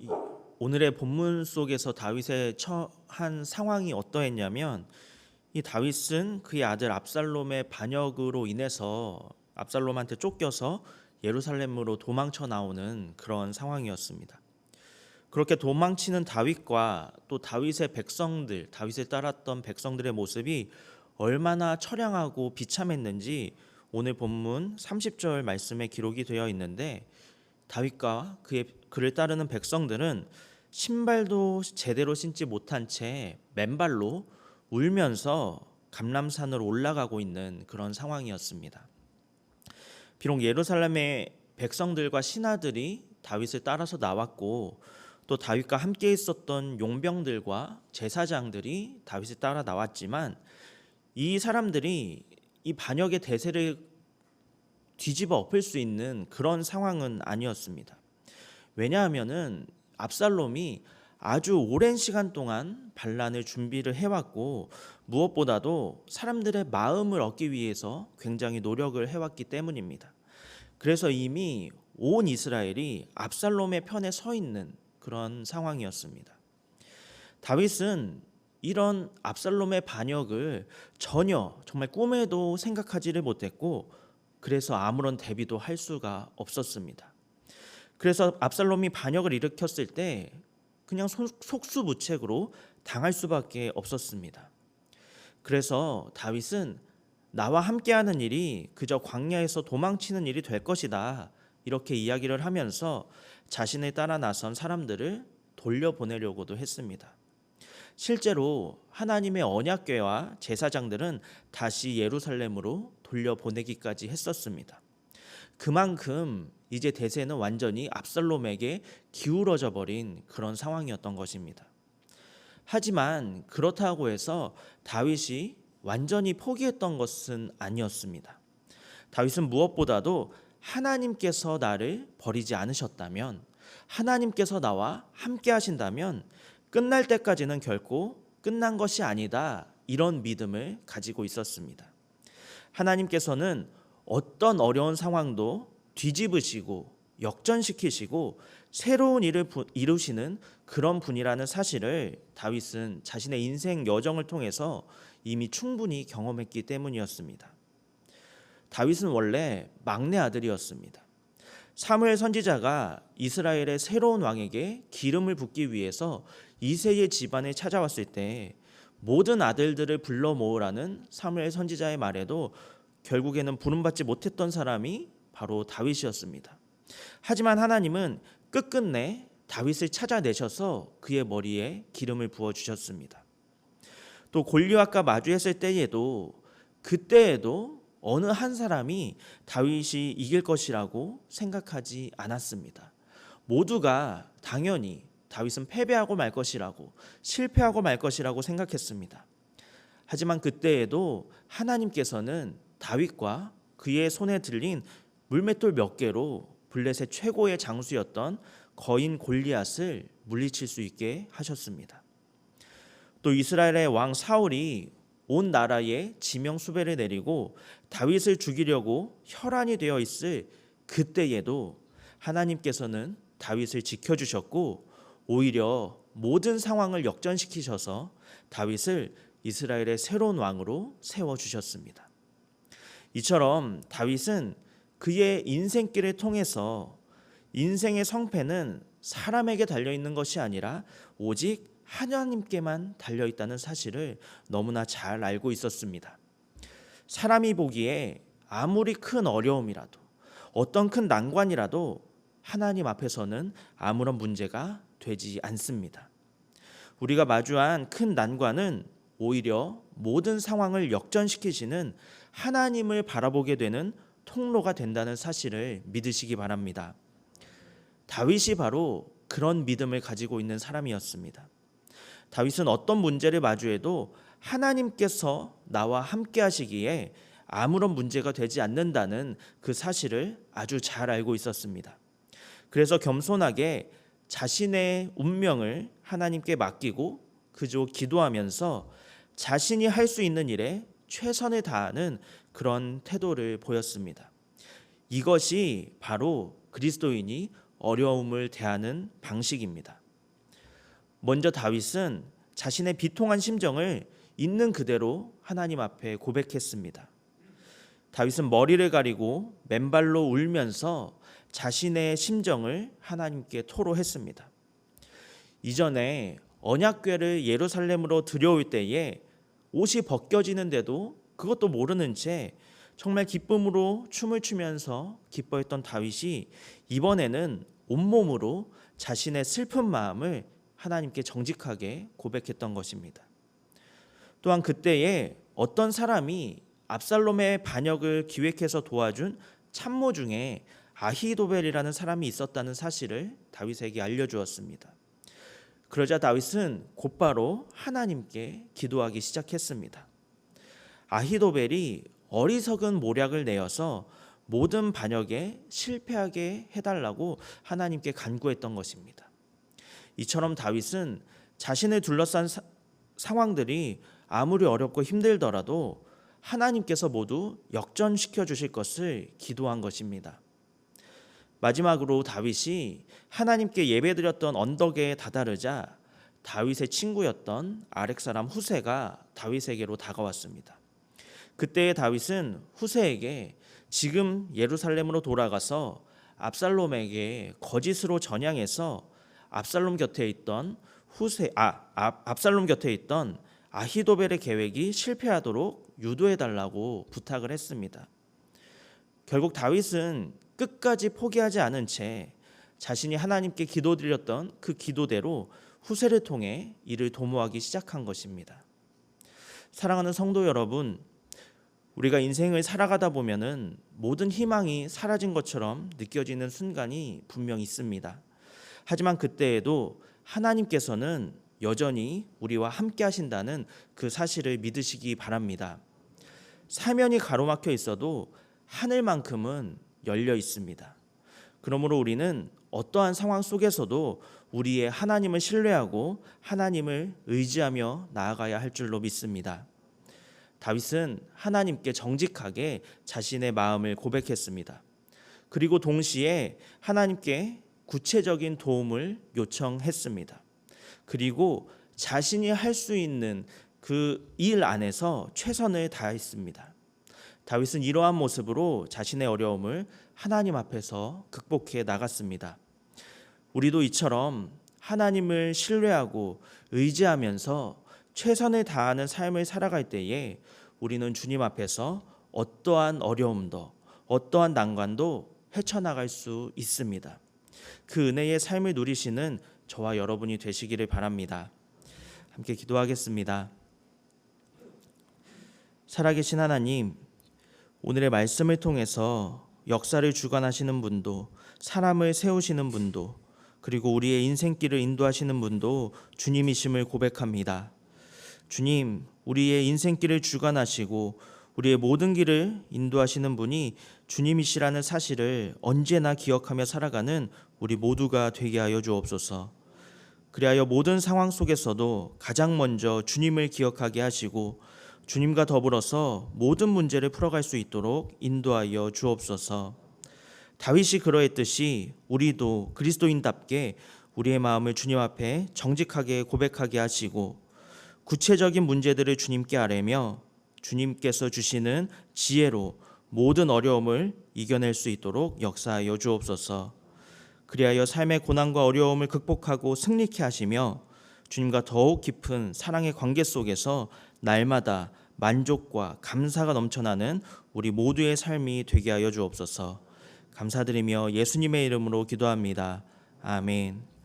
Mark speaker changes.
Speaker 1: 이 오늘의 본문 속에서 다윗의 처한 상황이 어떠했냐면 이 다윗은 그의 아들 압살롬의 반역으로 인해서 압살롬한테 쫓겨서 예루살렘으로 도망쳐 나오는 그런 상황이었습니다. 그렇게 도망치는 다윗과 또 다윗의 백성들, 다윗을 따랐던 백성들의 모습이 얼마나 처량하고 비참했는지 오늘 본문 30절 말씀에 기록이 되어 있는데 다윗과 그의 그를 따르는 백성들은 신발도 제대로 신지 못한 채 맨발로 울면서 감람산으로 올라가고 있는 그런 상황이었습니다. 비록 예루살렘의 백성들과 신하들이 다윗을 따라서 나왔고 또 다윗과 함께 있었던 용병들과 제사장들이 다윗을 따라 나왔지만 이 사람들이 이 반역의 대세를 뒤집어 엎을 수 있는 그런 상황은 아니었습니다. 왜냐하면은 압살롬이 아주 오랜 시간 동안 반란을 준비를 해왔고 무엇보다도 사람들의 마음을 얻기 위해서 굉장히 노력을 해왔기 때문입니다. 그래서 이미 온 이스라엘이 압살롬의 편에 서 있는 그런 상황이었습니다. 다윗은 이런 압살롬의 반역을 전혀 정말 꿈에도 생각하지를 못했고 그래서 아무런 대비도 할 수가 없었습니다. 그래서 압살롬이 반역을 일으켰을 때 그냥 속수무책으로 당할 수밖에 없었습니다. 그래서 다윗은 나와 함께하는 일이 그저 광야에서 도망치는 일이 될 것이다 이렇게 이야기를 하면서 자신을 따라 나선 사람들을 돌려보내려고도 했습니다. 실제로 하나님의 언약궤와 제사장들은 다시 예루살렘으로 돌려보내기까지 했었습니다. 그만큼 이제 대세는 완전히 압살롬에게 기울어져 버린 그런 상황이었던 것입니다. 하지만 그렇다고 해서 다윗이 완전히 포기했던 것은 아니었습니다. 다윗은 무엇보다도 하나님께서 나를 버리지 않으셨다면 하나님께서 나와 함께 하신다면 끝날 때까지는 결코 끝난 것이 아니다. 이런 믿음을 가지고 있었습니다. 하나님께서는 어떤 어려운 상황도 뒤집으시고 역전시키시고 새로운 일을 이루시는 그런 분이라는 사실을 다윗은 자신의 인생 여정을 통해서 이미 충분히 경험했기 때문이었습니다. 다윗은 원래 막내 아들이었습니다. 사무엘 선지자가 이스라엘의 새로운 왕에게 기름을 붓기 위해서 이세의 집안에 찾아왔을 때 모든 아들들을 불러 모으라는 사무엘 선지자의 말에도 결국에는 부름받지 못했던 사람이 바로 다윗이었습니다. 하지만 하나님은 끝끝내 다윗을 찾아내셔서 그의 머리에 기름을 부어 주셨습니다. 또 골리앗과 마주했을 때에도 그때에도 어느 한 사람이 다윗이 이길 것이라고 생각하지 않았습니다. 모두가 당연히 다윗은 패배하고 말 것이라고 실패하고 말 것이라고 생각했습니다. 하지만 그때에도 하나님께서는 다윗과 그의 손에 들린 물맷돌 몇 개로 블레셋 최고의 장수였던 거인 골리앗을 물리칠 수 있게 하셨습니다. 또 이스라엘의 왕 사울이 온 나라에 지명 수배를 내리고 다윗을 죽이려고 혈안이 되어 있을 그때에도 하나님께서는 다윗을 지켜 주셨고 오히려 모든 상황을 역전시키셔서 다윗을 이스라엘의 새로운 왕으로 세워 주셨습니다. 이처럼 다윗은 그의 인생길을 통해서 인생의 성패는 사람에게 달려 있는 것이 아니라 오직 하나님께만 달려 있다는 사실을 너무나 잘 알고 있었습니다. 사람이 보기에 아무리 큰 어려움이라도 어떤 큰 난관이라도 하나님 앞에서는 아무런 문제가 되지 않습니다. 우리가 마주한 큰 난관은 오히려 모든 상황을 역전시키시는 하나님을 바라보게 되는 통로가 된다는 사실을 믿으시기 바랍니다. 다윗이 바로 그런 믿음을 가지고 있는 사람이었습니다. 다윗은 어떤 문제를 마주해도 하나님께서 나와 함께 하시기에 아무런 문제가 되지 않는다는 그 사실을 아주 잘 알고 있었습니다. 그래서 겸손하게 자신의 운명을 하나님께 맡기고 그저 기도하면서 자신이 할 수 있는 일에 최선을 다하는 그런 태도를 보였습니다. 이것이 바로 그리스도인이 어려움을 대하는 방식입니다. 먼저 다윗은 자신의 비통한 심정을 있는 그대로 하나님 앞에 고백했습니다. 다윗은 머리를 가리고 맨발로 울면서 자신의 심정을 하나님께 토로했습니다. 이전에 언약궤를 예루살렘으로 들여올 때에 옷이 벗겨지는데도 그것도 모르는 채 정말 기쁨으로 춤을 추면서 기뻐했던 다윗이 이번에는 온몸으로 자신의 슬픈 마음을 하나님께 정직하게 고백했던 것입니다. 또한 그때에 어떤 사람이 압살롬의 반역을 기획해서 도와준 참모 중에 아히도벨이라는 사람이 있었다는 사실을 다윗에게 알려주었습니다. 그러자 다윗은 곧바로 하나님께 기도하기 시작했습니다. 아히도벨이 어리석은 모략을 내어서 모든 반역에 실패하게 해달라고 하나님께 간구했던 것입니다. 이처럼 다윗은 자신을 둘러싼 사, 상황들이 아무리 어렵고 힘들더라도 하나님께서 모두 역전시켜 주실 것을 기도한 것입니다. 마지막으로 다윗이 하나님께 예배드렸던 언덕에 다다르자 다윗의 친구였던 아렉 사람 후세가 다윗에게로 다가왔습니다. 그때의 다윗은 후세에게 지금 예루살렘으로 돌아가서 압살롬에게 거짓으로 전향해서 압살롬 곁에 있던 후세 아, 아 압살롬 곁에 있던 아히도벨의 계획이 실패하도록 유도해 달라고 부탁을 했습니다. 결국 다윗은 끝까지 포기하지 않은 채 자신이 하나님께 기도드렸던 그 기도대로 후세를 통해 이를 도모하기 시작한 것입니다. 사랑하는 성도 여러분, 우리가 인생을 살아가다 보면은 모든 희망이 사라진 것처럼 느껴지는 순간이 분명 있습니다. 하지만 그때에도 하나님께서는 여전히 우리와 함께 하신다는 그 사실을 믿으시기 바랍니다. 사면이 가로막혀 있어도 하늘만큼은 열려 있습니다. 그러므로 우리는 어떠한 상황 속에서도 우리의 하나님을 신뢰하고 하나님을 의지하며 나아가야 할 줄로 믿습니다. 다윗은 하나님께 정직하게 자신의 마음을 고백했습니다. 그리고 동시에 하나님께 구체적인 도움을 요청했습니다. 그리고 자신이 할 수 있는 그 일 안에서 최선을 다했습니다. 다윗은 이러한 모습으로 자신의 어려움을 하나님 앞에서 극복해 나갔습니다. 우리도 이처럼 하나님을 신뢰하고 의지하면서 최선을 다하는 삶을 살아갈 때에 우리는 주님 앞에서 어떠한 어려움도 어떠한 난관도 헤쳐나갈 수 있습니다. 그 은혜의 삶을 누리시는 저와 여러분이 되시기를 바랍니다. 함께 기도하겠습니다. 살아계신 하나님, 오늘의 말씀을 통해서 역사를 주관하시는 분도 사람을 세우시는 분도 그리고 우리의 인생길을 인도하시는 분도 주님이심을 고백합니다. 주님, 우리의 인생길을 주관하시고 우리의 모든 길을 인도하시는 분이 주님이시라는 사실을 언제나 기억하며 살아가는 우리 모두가 되게 하여 주옵소서. 그리하여 모든 상황 속에서도 가장 먼저 주님을 기억하게 하시고 주님과 더불어서 모든 문제를 풀어갈 수 있도록 인도하여 주옵소서. 다윗이 그러했듯이 우리도 그리스도인답게 우리의 마음을 주님 앞에 정직하게 고백하게 하시고 구체적인 문제들을 주님께 아뢰며 주님께서 주시는 지혜로 모든 어려움을 이겨낼 수 있도록 역사하여 주옵소서. 그리하여 삶의 고난과 어려움을 극복하고 승리케 하시며 주님과 더욱 깊은 사랑의 관계 속에서 날마다 만족과 감사가 넘쳐나는 우리 모두의 삶이 되게 하여 주옵소서. 감사드리며 예수님의 이름으로 기도합니다. 아멘.